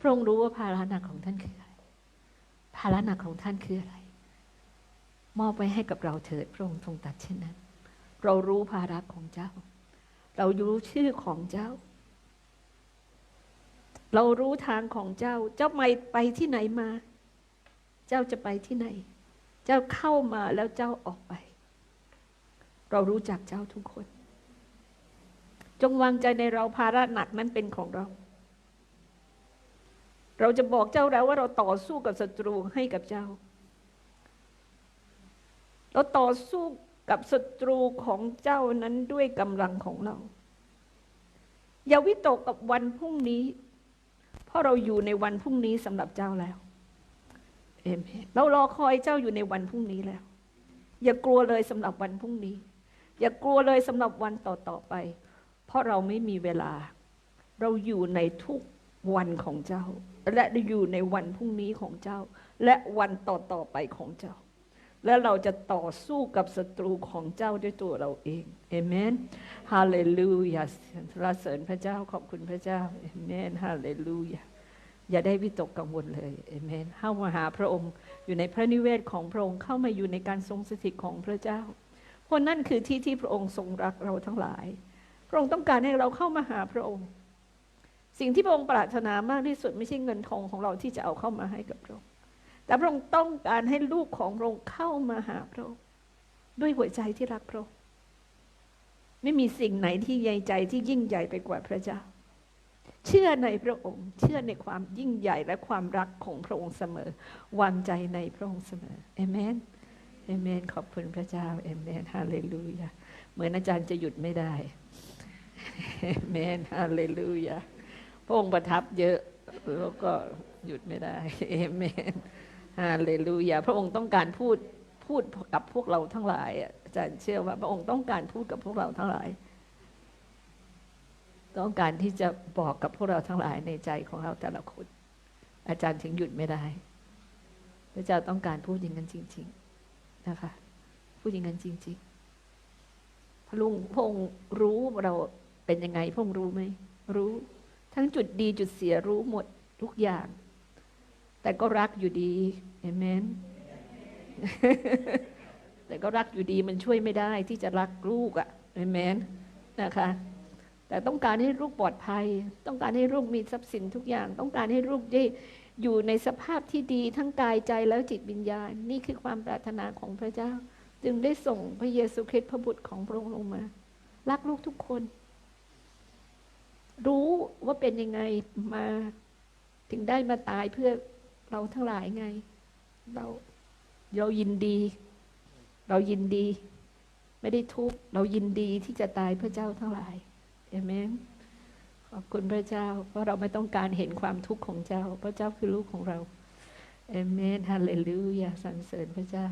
พระองค์รู้ว่าภาระหนักของท่านคืออะไร ภาระหนักของท่านคืออะไร มอบไว้ให้กับเราเถิด พระองค์ทรงตัดเช่นนั้น เรารู้ภาระของเจ้า เรารู้ชื่อของเจ้า เรารู้ทางของเจ้า เจ้าไม่ไปที่ไหนมา เจ้าจะไปที่ไหน เจ้าเข้ามาแล้วเจ้าออกไป เรารู้จักเจ้าทุกคน จงวางใจในเราภาระหนักนั้นเป็นของเรา เราจะบอกเจ้าแล้วว่าเราต่อสู้กับศัตรูให้กับเจ้า เราต่อสู้กับศัตรูของเจ้านั้นด้วยกำลังของเรา อย่าวิตกกับวันพรุ่งนี้ เพราะเราอยู่ในวันพรุ่งนี้สำหรับเจ้าแล้วเอเมนเรารอคอยเจ้าอยู่ในวันพรุ่งนี้แล้ว อย่ากลัวเลยสำหรับวันพรุ่งนี้ อย่ากลัวเลยสำหรับวันต่อๆไป เพราะเราไม่มีเวลา เราอยู่ในทุกวันของเจ้า และอยู่ในวันพรุ่งนี้ของเจ้า และวันต่อๆไปของเจ้า และเราจะต่อสู้กับศัตรูของเจ้าด้วยตัวเราเองเอเมนฮาเลลูยาสรรเสริญพระเจ้าขอบคุณพระเจ้าเอเมนฮาเลลูยาอย่าได้วิตกกังวลเลยเอเมนเข้ามาหาพระองค์อยู่ในพระนิเวศของพระองค์เข้ามาอยู่ในการทรงสถิตของพระเจ้าเพราะนั่นคือที่ที่พระองค์ทรงรักเราทั้งหลาย พระองค์ต้องการให้เราเข้ามาหาพระองค์ สิ่งที่พระองค์ปรารถนามากที่สุดไม่ใช่เงินทองของเราที่จะเอาเข้ามาให้กับพระองค์ แต่พระองค์ต้องการให้ลูกของพระองค์เข้ามาหาพระองค์ด้วยหัวใจที่รักพระองค์ ไม่มีสิ่งไหนที่ใหญ่ใจที่ยิ่งใหญ่ไปกว่าพระเจ้า เชื่อในพระองค์ เชื่อในความยิ่งใหญ่และความรักของพระองค์เสมอ วางใจในพระองค์เสมอเอเมนเอเมน ขอบคุณพระเจ้าเอเมน ฮาเลลูยา เหมือนอาจารย์จะหยุดไม่ได้เอเมน ฮาเลลูยา ระองค์ประทับเยอะแล้วก็หยุดไม่ได้เอเมนฮาเลลูยาพระองค์ต้องการพูดพูดกับพวกเราทั้งหลายอาจารย์เชื่อว่าพระองค์ต้องการพูดกับพวกเราทั้งหลาย ต้องการที่จะบอกกับพวกเราทั้งหลายในใจของเราแต่ละคน อาจารย์ถึงหยุดไม่ได้ พระเจ้าต้องการพูดอย่างนั้นจริง ๆนะคะ พูดอย่างนั้นจริง ๆ พระลุงพระองค์รู้เราเป็นยังไงพระองค์รู้ไหมรู้ ทั้งจุดดีจุดเสียรู้หมดทุกอย่าง แต่ก็รักอยู่ดีเอเมนแต่ก็รักอยู่ดีมันช่วยไม่ได้ที่จะรักลูกอะ่ะเอเมนนะคะแต่ต้องการให้ลูกปลอดภัย ต้องการให้ลูกมีทรัพย์สินทุกอย่าง ต้องการให้ลูกได้อยู่ในสภาพที่ดีทั้งกายใจแล้วจิตวิญญาณ นี่คือความปรารถนาของพระเจ้า จึงได้ส่งพระเยซูคริสต์พระบุตรของพระองค์ลงมา รักลูกทุกคน รู้ว่าเป็นยังไงมาถึงได้มาตายเพื่อเราทั้งหลายไง เราเรายินดี เรายินดี ไม่ได้ทุกข์เรายินดีที่จะตายเพื่อเจ้าทั้งหลายเอเมนขอบคุณพระเจ้า เพราะเราไม่ต้องการเห็นความทุกข์ของเจ้า พระเจ้าคือลูกของเราเอเมนฮาเลลูยาสรรเสริญพระเจ้า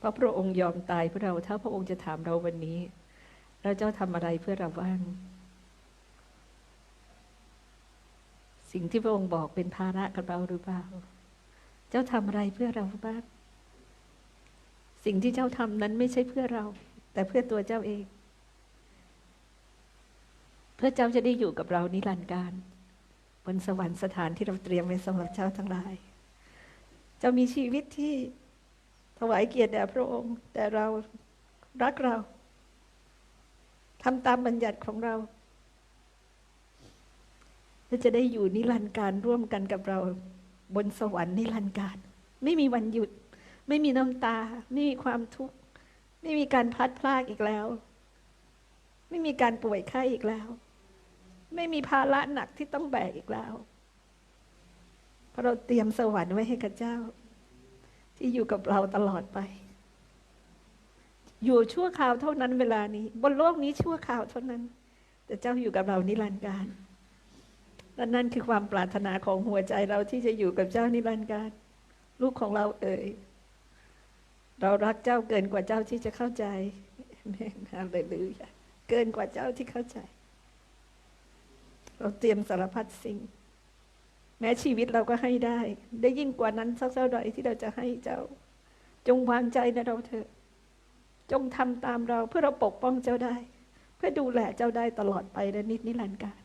เพราะพระองค์ยอมตายเพื่อเรา ถ้าพระองค์จะถามเราวันนี้ เราเจ้าทำอะไรเพื่อเราบ้าง สิ่งที่พระองค์บอกเป็นภาระกับเราหรือเปล่า เจ้าทำอะไรเพื่อเราบ้าง สิ่งที่เจ้าทำนั้นไม่ใช่เพื่อเรา แต่เพื่อตัวเจ้าเอง เพื่อเจ้าจะได้อยู่กับเรานิรันดร์การบนสวรรค์สถานที่เราเตรียมไว้สำหรับเจ้าทั้งหลาย เจ้ามีชีวิตที่ ถวายเกียรติแด่พระองค์ แต่เรารักเราทำตามบัญญัติของเราและจะได้อยู่นิรันดร์การร่วมกันกับเรา บนสวรรค์นิรันดร์การ ไม่มีวันหยุด ไม่มีน้ำตา ไม่มีความทุกข์ ไม่มีการพลัดพรากอีกแล้ว ไม่มีการป่วยไข้อีกแล้ว ไม่มีภาระหนักที่ต้องแบกอีกแล้วเพราะเราเตรียมสวรรค์ไว้ให้กับเจ้า ที่อยู่กับเราตลอดไป อยู่ชั่วคราวเท่านั้นเวลานี้ บนโลกนี้ชั่วคราวเท่านั้น แต่เจ้าอยู่กับเรานิรันดร์การและนั่นคือความปรารถนาของหัวใจเราที่จะอยู่กับเจ้านิรันดร์การลูกของเราเอ่ยเรารักเจ้าเกินกว่าเจ้าที่จะเข้าใจแม่ฮาเลลูยาเกินกว่าเจ้าที่เข้าใจ เราเตรียมสารพัดสิ่ง แม้ชีวิตเราก็ให้ได้ ได้ยิ่งกว่านั้นสักเท่าใดที่เราจะให้เจ้า จงวางใจในเราเถอะ จงทำตามเราเพื่อเราปกป้องเจ้าได้ เพื่อดูแลเจ้าได้ตลอดไปและนิดนิรันดร์การ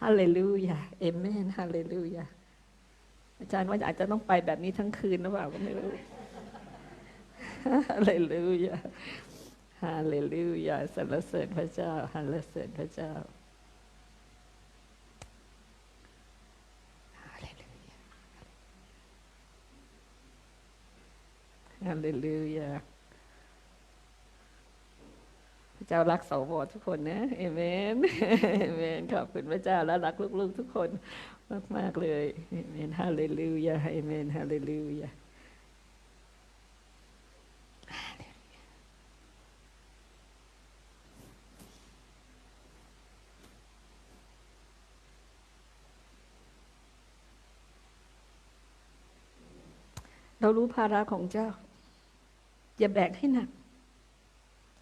ฮาเลลูยาเอเมนฮาเลลูยาอาจารย์ว่าอาจจะต้องไปแบบนี้ทั้งคืนหรือเปล่าก็ไม่รู้ฮาเลลูยาฮาเลลูยาสรรเสริญพระเจ้าฮาเลเสริญพระเจ้า ฮาเลลูยาพระเจ้ารักสวทุกคนนะเอเมนเอเมนขอบคุณพระเจ้าและรักลูกๆทุกคนมากๆเลยเอเมนฮาเลลูยาเอเมนฮาเลลูยาเรารู้ภาระของเจ้า อย่าแบกให้หนัก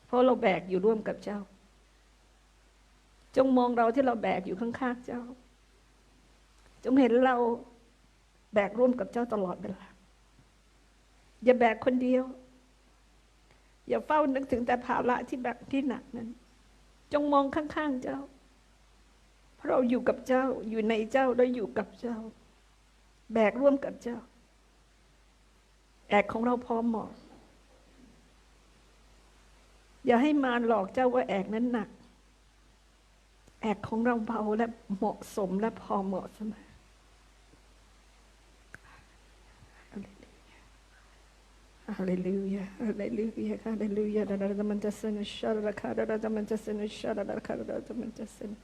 เพราะเราแบกอยู่ร่วมกับเจ้า จงมองเราที่เราแบกอยู่ข้างๆเจ้า จงเห็นเราแบกร่วมกับเจ้าตลอดเวลาอย่าแบกคนเดียว อย่าเฝ้านึกถึงแต่ภาระที่แบกที่หนักนั้น จงมองข้างๆเจ้า เพราะเราอยู่กับเจ้าอยู่ในเจ้าและอยู่กับเจ้า แบกร่วมกับเจ้า แอกของเราพอเหมาะ อย่าให้มารหลอกเจ้าว่าแอกนั้นหนัก แอกของเราเบาและเหมาะสมและพอเหมาะเสมอฮาเลลูยาฮาเลลูยาฮาเลลูยาดาดามันจะสนุชาดาคาดาดามันจะสนุชาดาคาดาดามันจะสนุ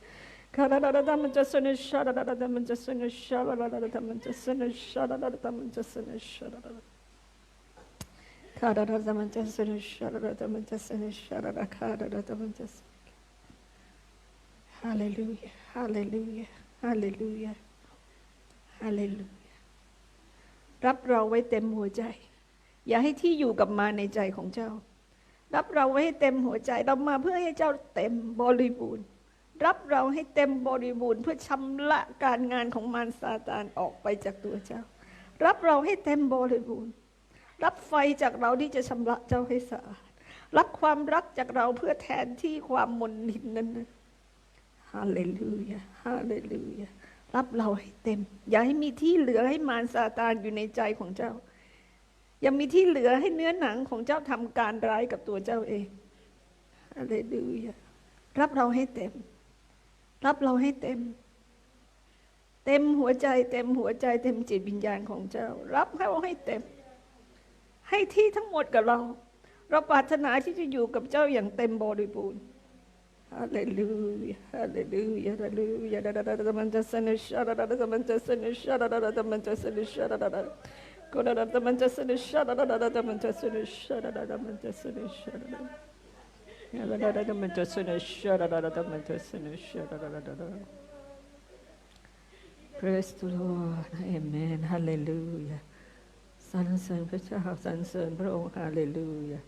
คาดาดามันจะสนุชาดาดามันจะสนุชาดาดามันจะสนุชาดาดามันจะสนชาดา Karada manchasını şarada manchasını şarada karada manchasını Hallelujah Hallelujah Hallelujah Hallelujah รับเราไว้เต็มหัวใจ อย่าให้ที่อยู่กับมาในใจของเจ้า รับเราไว้ให้เต็มหัวใจเรามาเพื่อให้เจ้าเต็มบริบูรณ์ รับเราให้เต็มบริบูรณ์ เพื่อชำระการงานของมารซาตานออกไปจากตัวเจ้า รับเราให้เต็มบริบูรณ์ รับไฟจากเราที่จะชำระเจ้าให้สะอาดรับความรักจากเราเพื่อแทนที่ความมนทินนั้นฮาเลลูยาฮาเลลูยารับเราให้เต็ม อย่าให้มีที่เหลือให้มารซาตานอยู่ในใจของเจ้า อย่ามีที่เหลือให้เนื้อหนังของเจ้าทำการร้ายกับตัวเจ้าเองฮาเลลูยารับเราให้เต็ม รับเราให้เต็ม เต็มหัวใจ เต็มหัวใจ เต็มจิตวิญญาณของเจ้า รับเราให้เต็ม ให้ที่ทั้งหมดกับเรา เราปรารถนาที่จะอยู่กับเจ้าอย่างเต็มบริบูรณ์ฮาเลลูยาฮาเลลูยาฮาเลลูยาดาดาดาดามันจะสนุชาดาดาดามันจะสนุชาดาดาดามันจะสนุชาดาดาดาก็ดาดามันจะสนุชาดาดาดามันจะสนุชาดาดาดามันจะสนุชาดาดาดาดาดาดามันจะสนุชาดาดาดามันจะสนุชาดาดาดาดา Praise the Lord Amen Hallelujah สรรเสริญพระเจ้าสรรเสริญพระองค์ฮาเลลูยา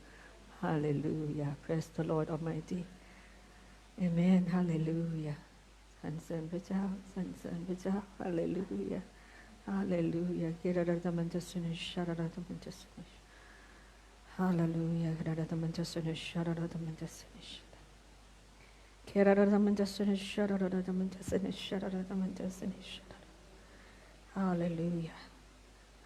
ฮาเลลูยา Praise the Lord Almighty Amen ฮาเลลูยาสรรเสริญพระเจ้าสรรเสริญพระเจ้าฮาเลลูยาฮาเลลูยาเกรดาตมันจะสุนิชาราตมันจะสุนิชฮาเลลูยาเกรดาตมันจะสุนิชาราตมันจะสุนิชเกรดาตมันจะสุนิชาราตมันจะสุนิชาราตมันจะสุนิช Hallelujah.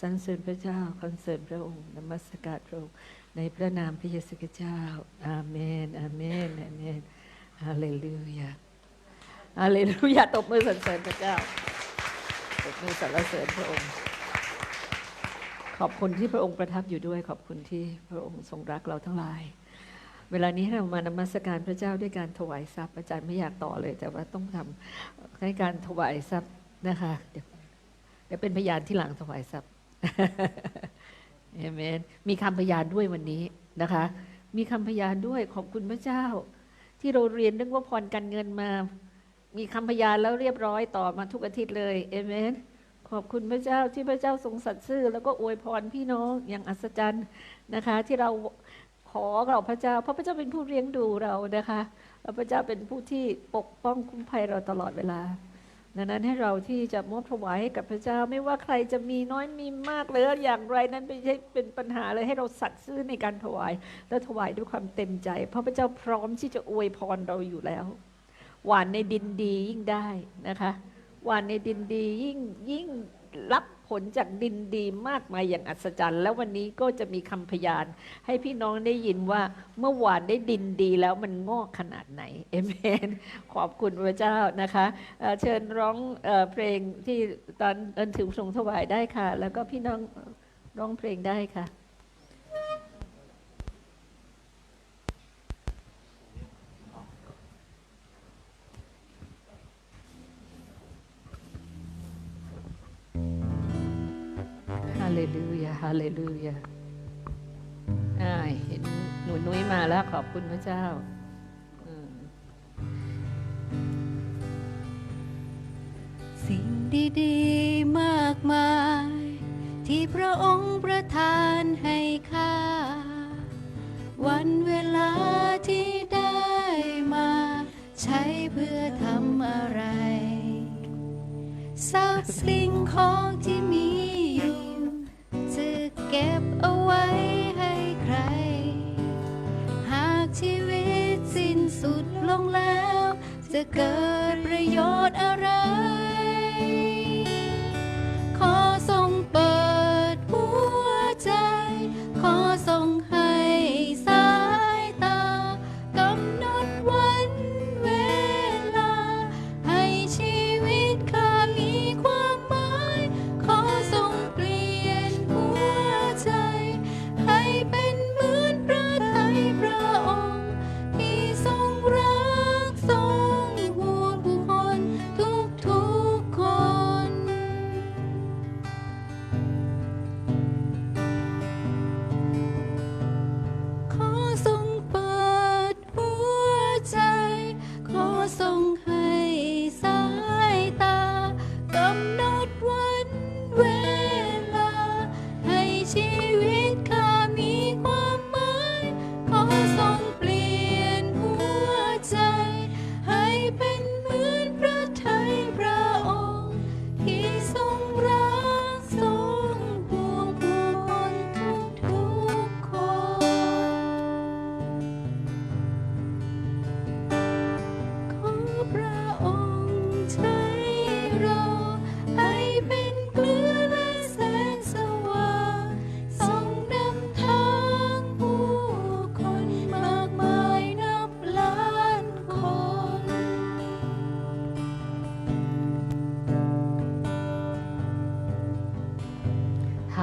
สรรเสริญพระเจ้าคอนเสิร์ตพระองค์นมัสการพระองค์ในพระนามพระเยซูคริสต์เจ้า อาเมน อาเมน อาเมน ฮาเลลูยา ฮาเลลูยา ตบมือสรรเสริญพระเจ้า ตบมือสรรเสริญพระองค์ ขอบคุณที่พระองค์ประทับอยู่ด้วย ขอบคุณที่พระองค์ทรงรักเราทั้งหลาย เวลานี้เรามานมัสการพระเจ้าด้วยการถวายทรัพย์ อาจารย์ไม่อยากต่อเลย แต่ว่าต้องทำให้การถวายทรัพย์นะคะ เดี๋ยวเป็นพยานที่หลังถวายทรัพย์ เอเมนมีคำพยานด้วยวันนี้นะคะ มีคำพยานด้วยขอบคุณพระเจ้า ที่เราเรียนเรื่องว่าพรการเงินมา มีคำพยานแล้วเรียบร้อยต่อมาทุกอาทิตย์เลยเอเมนขอบคุณพระเจ้าที่พระเจ้าทรงสัตย์ซื่อ แล้วก็อวยพรพี่น้องอย่างอัศจรรย์นะคะ ที่เราขอเราพระเจ้าเพราะพระเจ้าเป็นผู้เลี้ยงดูเรานะคะแล้วพระเจ้าเป็นผู้ที่ปกป้องคุ้มภัยเราตลอดเวลา ดังนั้นให้เราที่จะมอบถวายให้กับพระเจ้า ไม่ว่าใครจะมีน้อยมีมากหรืออย่างไรนั้นไม่ใช่เป็นปัญหาเลยให้เราสัตย์ซื่อในการถวาย และถวายด้วยความเต็มใจ เพราะพระเจ้าพร้อมที่จะอวยพรเราอยู่แล้ว หวานในดินดียิ่งได้นะคะ หวานในดินดียิ่งยิ่ง รับผลจากดินดีมากมายอย่างอัศจรรย์ แล้ววันนี้ก็จะมีคำพยาน ให้พี่น้องได้ยินว่าเมื่อวานได้ดินดีแล้วมันงอกขนาดไหนเอเมนขอบคุณพระเจ้านะคะเเชิญร้องเอเพลงที่ตอนเอินถึงทรงถวายได้ค่ะ แล้วก็พี่น้องร้องเพลงได้ค่ะาเลลูยาอ่าเห็นหนูนุ้ยมาแล้วขอบคุณพระเจ้าสิ่งดีๆ มากมาย ที่พระองค์ประทานให้ข้า วันเวลาที่ได้มา ใช้เพื่อทำอะไรทรัพย์สิ่งของที่มี เก็บเอาไว้ให้ใคร หากชีวิตสิ้นสุดลงแล้ว จะเกิดประโยชน์อะไร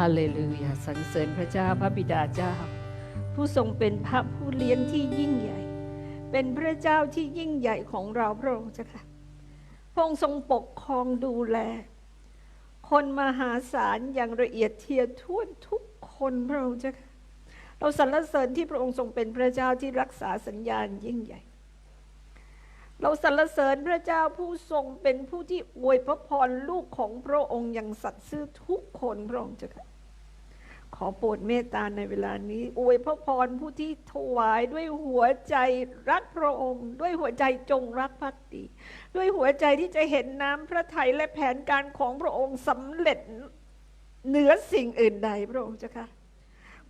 าเลลูยาสรรเสริญพระเจ้าพระบิดาเจ้า ผู้ทรงเป็นพระผู้เลี้ยงที่ยิ่งใหญ่ เป็นพระเจ้าที่ยิ่งใหญ่ของเราพระองค์เจ้าค่ะพระองค์ทรงปกครองดูแล คนมหาศาลอย่างละเอียดเทียท่วนทุกคคนพระองค์เจ้าค่ะเราสรรเสริญที่พระองค์ทรงเป็นพระเจ้าที่รักษาสัญญาณยิ่งใหญ่ เราสรรเสริญพระเจ้าผู้ทรงเป็นผู้ที่อวยพระพรลูกของพระองค์อย่างสัตย์ซื่อทุกคนพระองค์เจ้าค่ะ ขอโปรดเมตตาในเวลานี้ อวยพระพรผู้ที่ถวายด้วยหัวใจรักพระองค์ ด้วยหัวใจจงรักภักดี ด้วยหัวใจที่จะเห็นน้ำพระทัยและแผนการของพระองค์สำเร็จเหนือสิ่งอื่นใดพระองค์เจ้าค่ะ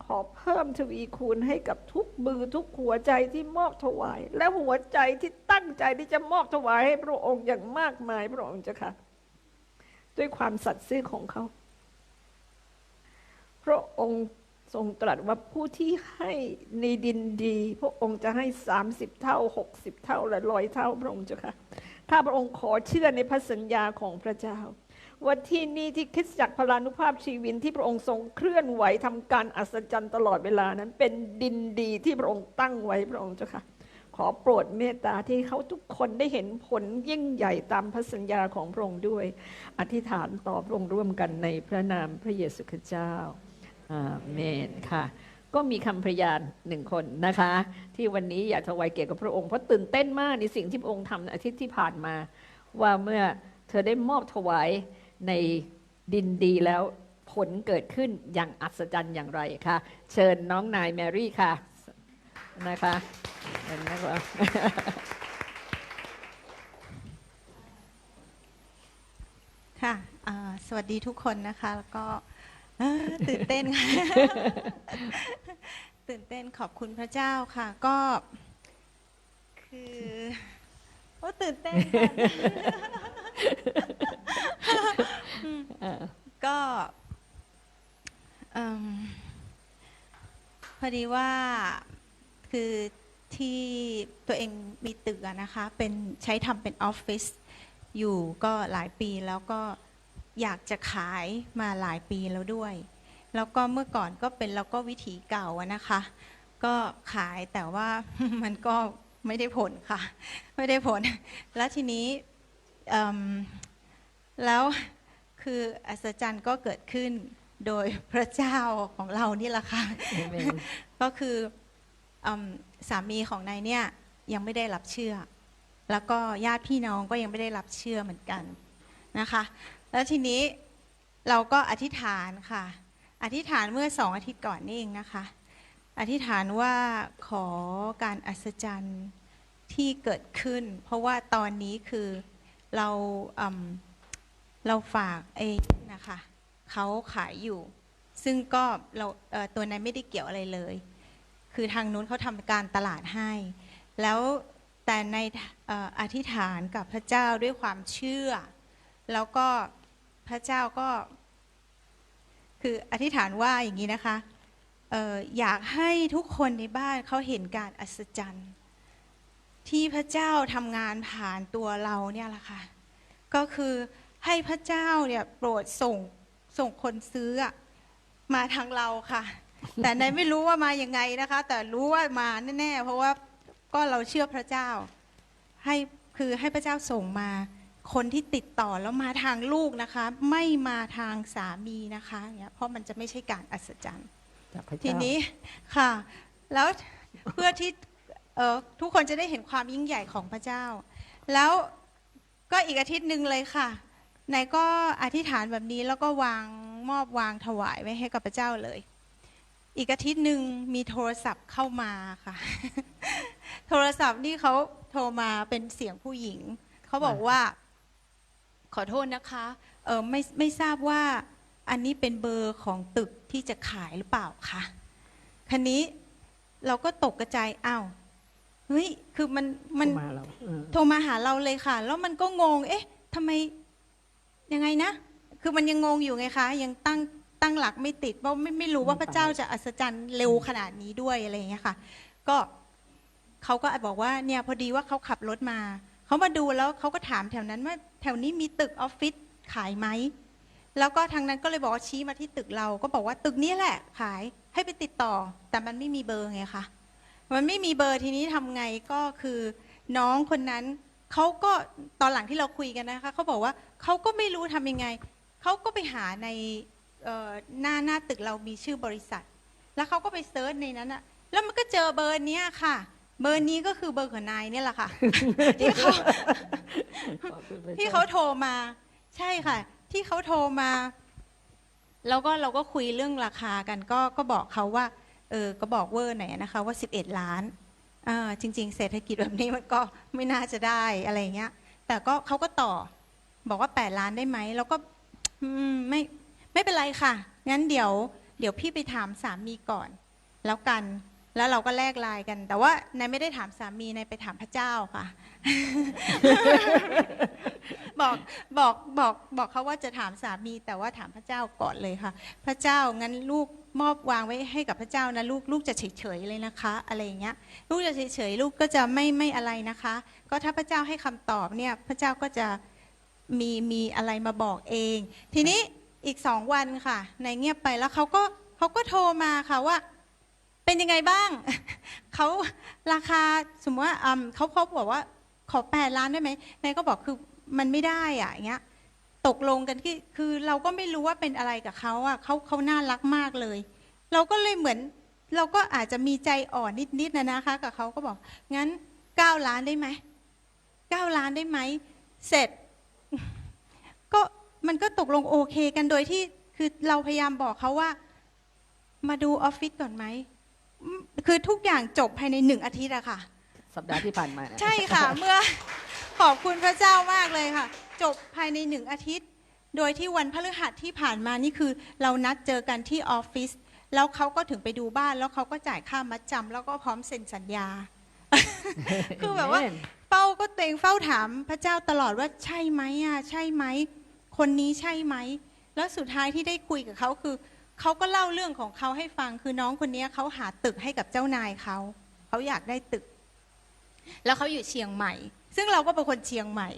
ขอเพิ่มทวีคูณให้กับทุกมือทุกหัวใจที่มอบถวาย และหัวใจที่ตั้งใจที่จะมอบถวายให้พระองค์อย่างมากมายพระองค์เจ้าค่ะ ด้วยความสัตย์ซื่อของเขา พระองค์ทรงตรัสว่าผู้ที่ให้ในดินดี พระองค์จะให้สามสิบเท่าหกสิบเท่าและร้อยเท่าพระองค์เจ้าค่ะข้าพระองค์ขอเชื่อในพระสัญญาของพระเจ้าว่าที่นี่ที่คริสตจักพลานุภาพชีวินที่พระองค์ทรงเคลื่อนไหวทำการอัศจรรย์ตลอดเวลานั้น เป็นดินดีที่พระองค์ตั้งไว้พระองค์เจ้าค่ะ ขอโปรดเมตตาที่เขาทุกคนได้เห็นผลยิ่งใหญ่ตามพระสัญญาของพระองค์ด้วย อธิษฐานต่อพระองค์ร่วมกันในพระนามพระเยซูคริสต์เจ้า อาเมนค่ะ ก็มีคำพยานหนึ่งคนนะคะ ที่วันนี้อยากถวายเกียรติกับพระองค์เพราะตื่นเต้นมากในสิ่งที่พระองค์ทำในอาทิตย์ที่ผ่านมา ว่าเมื่อเธอได้มอบถวายในดินดีแล้วผลเกิดขึ้นอย่างอัศจรรย์อย่างไรคะเชิญน้องนายแมรี่ค่ะนะคะเห็นไหมครับค่ะสวัสดีทุกคนนะคะแล้วก็ อ่อตื่นเต้นค่ะ ตื่นเต้นขอบคุณพระเจ้าค่ะ ก็ คือโอ้ตื่นเต้นค่ะอืมก็เอิ่มพอดีว่าคือที่ตัวเองมีตึกอะนะคะ เป็นใช้ทำเป็นออฟฟิศอยู่ก็หลายปีแล้วก็ อยากจะขายมาหลายปีแล้วด้วย แล้วก็เมื่อก่อนก็เป็นแล้วก็วิถีเก่าอะนะคะ ก็ขายแต่ว่ามันก็ไม่ได้ผลค่ะ ไม่ได้ผล แล้วทีนี้เอิ่มแล้วคืออัศจรรย์ก็เกิดขึ้นโดยพระเจ้าของเรานี่แหละค่ะอาเมนก็คืออืมสามีของนายเนี่ยยังไม่ได้รับเชื่อ แล้วก็ญาติพี่น้องก็ยังไม่ได้รับเชื่อเหมือนกันนะคะ แล้วทีนี้เราก็อธิษฐานค่ะ อธิษฐานเมื่อสองอาทิตย์ก่อนนี่เองนะคะ อธิษฐานว่าขอการอัศจรรย์ที่เกิดขึ้น เพราะว่าตอนนี้คือเราอืมเราฝากเองนะคะเขาขายอยู่ ซึ่งก็เราเตัวนั้นไม่ได้เกี่ยวอะไรเลย คือทางนู้นเขาทำการตลาดให้ แล้วแต่ในออธิษฐานกับพระเจ้าด้วยความเชื่อ แล้วก็ พระเจ้าก็ คืออธิษฐานว่าอย่างนี้นะคะอออยากให้ทุกคนในบ้านเขาเห็นการอัศจรรย์ ที่พระเจ้าทำงานผ่านตัวเราเนี่ยแหละค่ะ ก็คือให้พระเจ้าเนี่ยโปรดส่งส่งคนซื้อมาทางเราค่ะ แต่ในไม่รู้ว่ามายังไงนะคะ แต่รู้ว่ามาแน่ๆเพราะว่าก็เราเชื่อพระเจ้าให้คือให้พระเจ้าส่งมา คนที่ติดต่อแล้วมาทางลูกนะคะ ไม่มาทางสามีนะคะเนี่ยเพราะมันจะไม่ใช่การอัศจรรย์ จากพระเจ้า ทีนี้ค่ะ แล้วเพื่อที่เอ่อทุกคนจะได้เห็นความยิ่งใหญ่ของพระเจ้า แล้วก็อีกอาทิตย์หนึ่งเลยค่ะนายก็อธิษฐานแบบนี้แล้วก็วางมอบวางถวายไว้ให้กับพระเจ้าเลย อีกอาทิตย์หนึ่งมีโทรศัพท์เข้ามาค่ะ โทรศัพท์นี่เขาโทรมาเป็นเสียงผู้หญิงเขาบอกว่า ขอโทษนะคะเออไม่ไม่ทราบว่าอันนี้เป็นเบอร์ของตึกที่จะขายหรือเปล่าคะคันนี้เราก็ตกกระจายอ้าวเฮ้ยคือมันมันมาเราเออโทรมาหาเราเลยค่ะ แล้วมันก็งง เอ๊ะทำไมยังไงนะ คือมันยังงงอยู่ไงคะ ยังตั้งตั้งหลักไม่ติดเพราะไม่ไม่รู้ว่าพระเจ้าจะอัศจรรย์เร็วขนาดนี้ด้วยอะไรอย่างเงี้ยค่ะ ก็เขาก็บอกว่าเนี่ยพอดีว่าเขาขับรถมา เขามาดูแล้วเขาก็ถามแถวนั้นว่าแถวนี้มีตึกออฟฟิศขายไหม แล้วก็ทางนั้นก็เลยบอกว่าชี้มาที่ตึกเราก็บอกว่าตึกนี้แหละขายให้ไปติดต่อ แต่มันไม่มีเบอร์ไงคะมันไม่มีเบอร์ทีนี้ทำไงก็คือน้องคนนั้นเขาก็ตอนหลังที่เราคุยกันนะคะเขาบอกว่าเขาก็ไม่รู้ทำยังไงเขาก็ไปหาในหน้าหน้าตึกเรามีชื่อบริษัท แล้วเขาก็ไปเซิร์ชในนั้นอะแล้วมันก็เจอเบอร์เนี้ยค่ะ เบอร์นี้ก็คือเบอร์ของนายเนี่ยแหละค่ะ ที่เขาขอบคุณพระจ้ที่เขาโทรมา ใช่ค่ะ ที่เขาโทรมา แล้วก็เราก็คุยเรื่องราคากันก็ก็บอกเขาว่า เออก็บอกเวอร์หน่อยนะคะ ว่า 11 ล้านอ่าจริง ๆ เศรษฐกิจแบบนี้มันก็ไม่น่าจะได้อะไรอย่างเงี้ย แต่ก็เขาก็ต่อ บอกว่า 8 ล้านได้ไหมแล้วก็ อืมไม่ไม่เป็นไรค่ะงั้นเดี๋ยว เดี๋ยวพี่ไปถามสามีก่อน แล้วกัน แล้วเราก็แลกไลน์กัน แต่ว่านายไม่ได้ถามสามีนายไปถามพระเจ้าค่ะ บอกบอกบอกบอกเขาว่าจะถามสามีแต่ว่าถามพระเจ้าก่อนเลยค่ะ พระเจ้างั้นลูกมอบวางไว้ให้กับพระเจ้านะลูกลูกจะเฉยเฉยๆเลยนะคะ อะไรอย่างเงี้ย ลูกจะเฉยเฉยๆลูกก็จะไม่ไม่อะไรนะคะ ก็ถ้าพระเจ้าให้คำตอบเนี่ย พระเจ้าก็จะมีมีอะไรมาบอกเอง ทีนี้อีกสองวันค่ะนายเงียบไปแล้วเขาก็เขาก็โทรมาค่ะว่า เป็นยังไงบ้าง เขาราคาสมมติว่าเขาเขาบอกว่าขอแปดล้านได้ไหมนายก็บอกคือมันไม่ได้อะอย่างเงี้ย ตกลงกันที่คือเราก็ไม่รู้ว่าเป็นอะไรกับเขาอะเขาเขาน่ารักมากเลย เราก็เลยเหมือน เราก็อาจจะมีใจอ่อนนิดๆนะนะคะ กับเขาก็บอก งั้นเก้าล้านได้ไหมเก้าล้านได้ไหมเสร็จ ก็มันก็ตกลงโอเคกันโดยที่คือเราพยายามบอกเขาว่า มาดูออฟฟิศก่อนไหม คือทุกอย่างจบภายในหนึ่งอาทิตย์อะค่ะ สัปดาห์ที่ผ่านมานะใช่ค่ะ เมื่อขอบคุณพระเจ้ามากเลยค่ะ จบภายในหนึ่งอาทิตย์ โดยที่วันพฤหัสที่ผ่านมานี่คือ เรานัดเจอกันที่ออฟฟิศแล้วเขาก็ถึงไปดูบ้านแล้วเขาก็จ่ายค่ามัดจำแล้วก็พร้อมเซ็นสัญญา คือแบบว่า Amen เฝ้าก็เตงเฝ้าถามพระเจ้าตลอดว่าใช่ไหมอะใช่ไหมคนนี้ใช่ไหม แล้วสุดท้ายที่ได้คุยกับเขาคือ เขาก็เล่าเรื่องของเขาให้ฟังคือน้องคนนี้เขาหาตึกให้กับเจ้านายเขาเขาอยากได้ตึก แล้วเขาอยู่เชียงใหม่ ซึ่งเราก็เป็นคนเชียงใหม่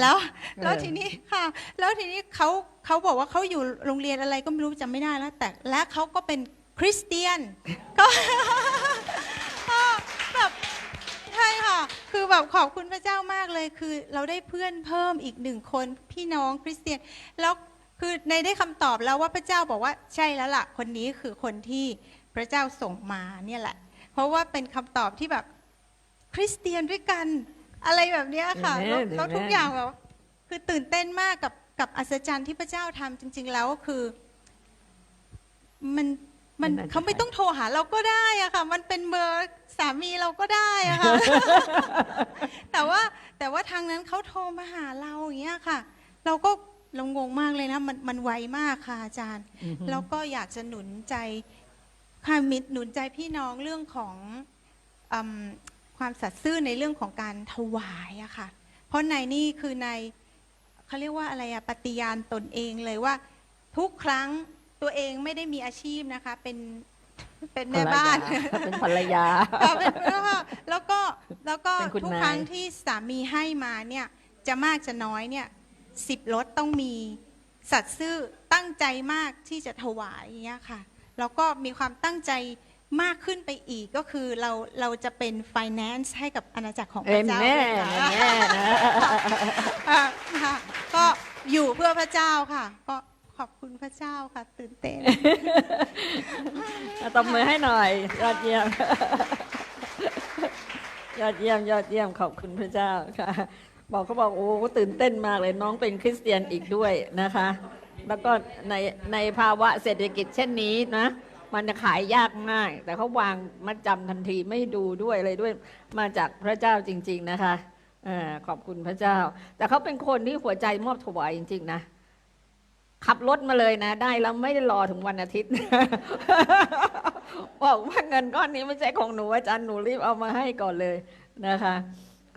แล้วแล้วทีนี้ค่ะ แล้วทีนี้เขาเขาบอกว่าเขาอยู่โรงเรียนอะไรก็ไม่รู้จำไม่ได้แล้วแต่และเขาก็เป็นคริสเตียนก็ก็แบบใช่ค่ะ คือแบบขอบคุณพระเจ้ามากเลย คือเราได้เพื่อนเพิ่มอีกหนึ่งคนพี่น้องคริสเตียนแล้ว คือในได้คำตอบแล้วว่าพระเจ้าบอกว่าใช่แล้วล่ะ คนนี้คือคนที่พระเจ้าส่งมาเนี่ยแหละ เพราะว่าเป็นคำตอบที่แบบคริสเตียนด้วยกันอะไรแบบเนี้ยค่ะแล้ว Amen แล้วทุก Amen อย่างแบบคือตื่นเต้นมากกับกับอัศจรรย์ที่พระเจ้าทำจริง ๆ แล้วก็คือมันมันมันน่าจะเขาไม่ต้องโทรหาเราก็ได้อะค่ะ มันเป็นเบอร์สามีเราก็ได้อะค่ะ แต่ว่าแต่ว่าทางนั้นเขาโทรมาหาเราอย่างเงี้ยค่ะ เราก็ เรางงมากเลยนะ มันมันไวมากค่ะอาจารย์อือฮึ แล้วก็อยากจะหนุนใจค่ะมิตรหนุนใจพี่น้องเรื่องของอมความสัตย์ซื่อในเรื่องของการถวายอะค่ะ เพราะในนี่คือในเขาเรียกว่าอะไรอะปฏิญาณตนเองเลยว่า ทุกครั้งตัวเองไม่ได้มีอาชีพนะคะ เป็นเป็นแม่บ้านเป็นภรรยา ค่ะเป็นแล้วก็แล้วก็แล้วก็เป็นคุณทุกนาย ครั้งที่สามีให้มาเนี่ยจะมากจะน้อยเนี่ย สิบรถต้องมีสัตย์ซื่อตั้งใจมากที่จะถวายอย่างเงี้ยค่ะแล้วก็มีความตั้งใจมากขึ้นไปอีกก็คือเราเราจะเป็น finance ให้กับอาณาจักรของเอพระเมเจ้านด้วยเอค่ะเมนนะอะค่ะก็อยู่เพื่อพระเจ้าค่ะ ก็ขอบคุณพระเจ้าค่ะ ตื่นเต้นตบมือให้หน่อย ยอดเยี่ยม ยอดเยี่ยม ยอดเยี่ยมขอบคุณพระเจ้าค่ะ บอกเขาบอกโอ้ตื่นเต้นมากเลยน้องเป็นคริสเตียนอีกด้วยนะคะ แล้วก็ในในภาวะเศรษฐกิจเช่นนี้นะ มันจะขายยากมากแต่เขาวางมัดจำทันทีไม่ดูด้วยอะไรด้วย มาจากพระเจ้าจริง ๆนะคะอขอบคุณพระเจ้า แต่เขาเป็นคนที่หัวใจมอบถวายจริง ๆ นะขับรถมาเลยนะ ได้แล้วไม่ได้รอถึงวันอาทิตย์บอกว่าเงินก้อนนี้ไม่ใช่ของหนูอาจารย์หนูรีบเอามาให้ก่อนเลยนะคะ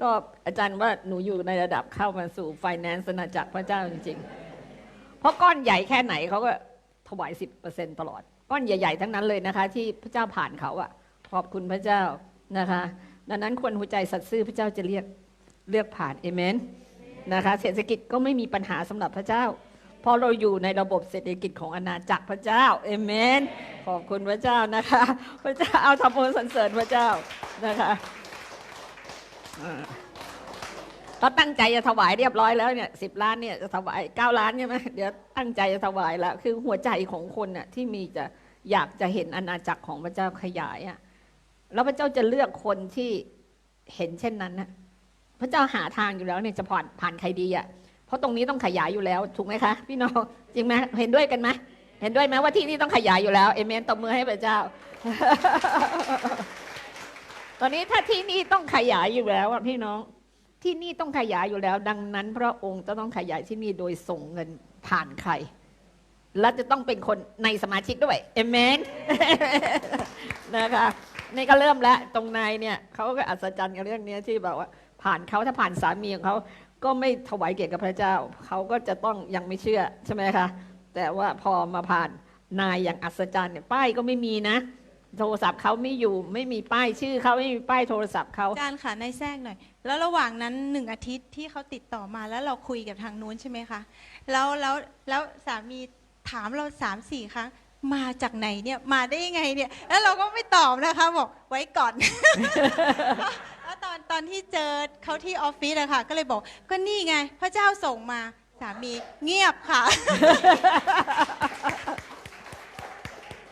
ก็อาจารย์ว่าหนูอยู่ในระดับเข้ามาสู่ไฟแนนซ์นาจักรพระเจ้าจริงๆ เพราะก้อนใหญ่แค่ไหนเขาก็ถวายสิบเปอร์เซ็นตลอด ก้อนใหญ่ๆทั้งนั้นเลยนะคะ ที่พระเจ้าผ่านเขาอะขอบคุณพระเจ้านะคะ ดังนั้นคนหัวใจสัตย์ซื่อพระเจ้าจะเรียกเลือกผ่านเอเมนนะคะ เศรษฐกิจก็ไม่มีปัญหาสำหรับพระเจ้าเพราะเราอยู่ในระบบเศรษฐกิจของอาณาจักรพระเจ้าเอเมน ขอบคุณพระเจ้านะคะ พระเจ้าเอาทำบุญสรรเสริญพระเจ้านะคะ อ่าตเขาตั้งใจจะถวายเรียบร้อยแล้วเนี่ยสิบล้านเนี่ยจะถวายเก้าล้านใช่ไหมเดี๋ยวตั้งใจจะถวายแล้ว คือหัวใจของคนน่ะที่มีจะอยากจะเห็นอาณาจักรของพระเจ้าขยายอะแล้วพระเจ้าจะเลือกคนที่เห็นเช่นนั้นนะพระเจ้าหาทางอยู่แล้วเนี่ยจะผ่านผ่านใครดีอะเพราะตรงนี้ต้องขยายอยู่แล้วถูกไหมคะ พี่น้องจริงไหมเห็นด้วยกันไหมเห็นด้วยไหมว่าที่นี่ต้องขยายอยู่แล้วเอเมนตบมือให้พระเจ้า ตอนนี้ถ้าที่นี่ต้องขยายอยู่แล้วอะพี่น้องที่นี่ต้องขยายอยู่แล้ว ดังนั้น พระองค์จะต้องขยายที่นี่โดยส่งเงินผ่านใคร และจะต้องเป็นคนในสมาชิกด้วยเอเมนนะคะนี่ก็เริ่มแล้วตรงในเนี่ยเขาก็อัศจรรย์กับเรื่องนี้ที่แบบว่า ผ่านเขาถ้าผ่านสามีของเขาก็ไม่ถวายเกียรติกับพระเจ้า เขาก็จะต้องยังไม่เชื่อใช่ไหมคะแต่ว่าพอมาผ่านนายอย่างอัศจรรย์เนี่ยป้ายก็ไม่มีนะ โทรศัพท์เขาไม่อยู่ไม่มีป้ายชื่อเขาไม่มีป้ายโทรศัพท์เขาอาจารย์ค่ะในแทรกหน่อย แล้วระหว่างนั้นหนึ่งอาทิตย์ที่เขาติดต่อมาแล้วเราคุยกับทางนู้นใช่ไหมคะแล้วแล้วแล้วสามีถามเราสามสี่ครั้งมาจากไหนเนี่ยมาได้ยังไงเนี่ย แล้วเราก็ไม่ตอบนะคะบอกไว้ก่อน แล้วตอนตอนที่เจอเขาที่ออฟฟิศอะค่ะ ก็เลยบอกก็นี่ไง พระเจ้าส่งมาสามีเงียบค่ะ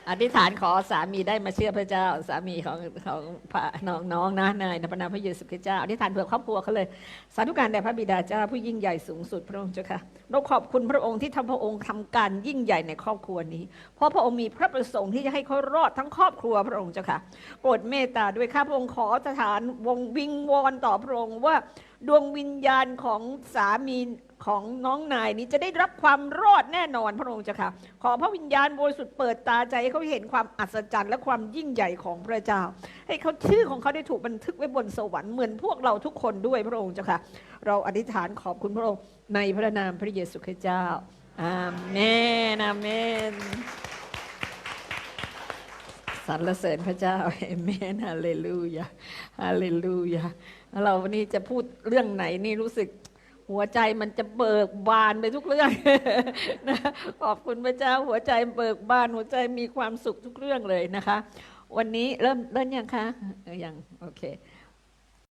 อธิษฐานขอสามีได้มาเชื่อพระเจ้า สามีของของพระน้องนะนายนพระนามพระเยซูคริสต์เจ้าอธิษฐานเผื่อครอบครัวเขาเลยสาธุการแด่พระบิดาเจ้าผู้ยิ่งใหญ่สูงสุดพระองค์เจ้าค่ะเราขอบคุณพระองค์ที่ทำพระองค์ทำการยิ่งใหญ่ในครอบครัวนี้ เพราะพระองค์มีพระประสงค์ที่จะให้เขารอดทั้งครอบครัวพระองค์เจ้าค่ะโปรดเมตตาด้วยข้าพระองค์ขอสถานวงวิงวอนต่อพระองค์ว่าดวงวิญญาณของสามี ของน้องนายนี้จะได้รับความรอดแน่นอนพระองค์เจ้าค่ะ ขอพระวิญญาณบริสุทธิ์เปิดตาใจให้เขาเห็นความอัศจรรย์และความยิ่งใหญ่ของพระเจ้า ให้เขาชื่อของเขาได้ถูกบันทึกไว้บนสวรรค์เหมือนพวกเราทุกคนด้วยพระองค์เจ้าค่ะ เราอธิษฐานขอบคุณพระองค์ในพระนามพระเยซูคริสต์เจ้าอาเมนอาเมนสรรเสริญพระเจ้าเอเมนฮาเลลูยาฮาเลลูยาเราวันนี้จะพูดเรื่องไหนนี่รู้สึก หัวใจมันจะเบิกบานไปทุกเรื่องนะขอบคุณพระเจ้าหัวใจเบิกบานหัวใจมีความสุขทุกเรื่องเลยนะคะ วันนี้เริ่มเริ่มยังคะยังโอเค